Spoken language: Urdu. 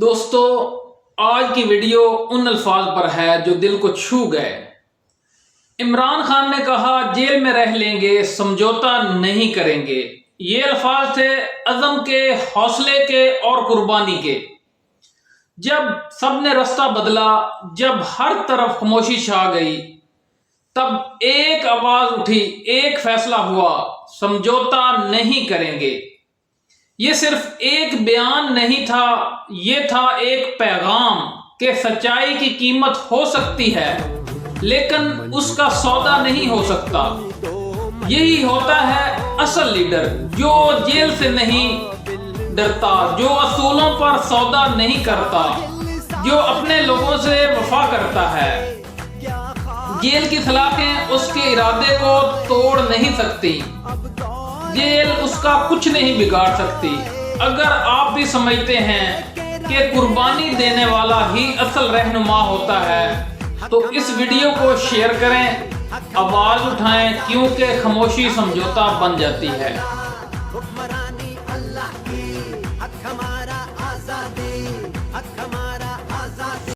دوستو، آج کی ویڈیو ان الفاظ پر ہے جو دل کو چھو گئے۔ عمران خان نے کہا، جیل میں رہ لیں گے، سمجھوتا نہیں کریں گے۔ یہ الفاظ تھے عزم کے، حوصلے کے اور قربانی کے۔ جب سب نے رستہ بدلا، جب ہر طرف خاموشی چھا گئی، تب ایک آواز اٹھی، ایک فیصلہ ہوا، سمجھوتا نہیں کریں گے۔ یہ صرف ایک بیان نہیں تھا، یہ تھا ایک پیغام کہ سچائی کی قیمت ہو سکتی ہے، لیکن اس کا سودا نہیں ہو سکتا۔ یہی ہوتا ہے اصل لیڈر، جو جیل سے نہیں ڈرتا، جو اصولوں پر سودا نہیں کرتا، جو اپنے لوگوں سے وفا کرتا ہے۔ جیل کی سلاخیں اس کے ارادے کو توڑ نہیں سکتی۔ جیل اس کا کچھ نہیں بگاڑ سکتی۔ اگر آپ بھی سمجھتے ہیں کہ قربانی دینے والا ہی اصل رہنما ہوتا ہے، تو اس ویڈیو کو شیئر کریں۔ آواز اٹھائیں کیونکہ خاموشی سمجھوتا بن جاتی ہے۔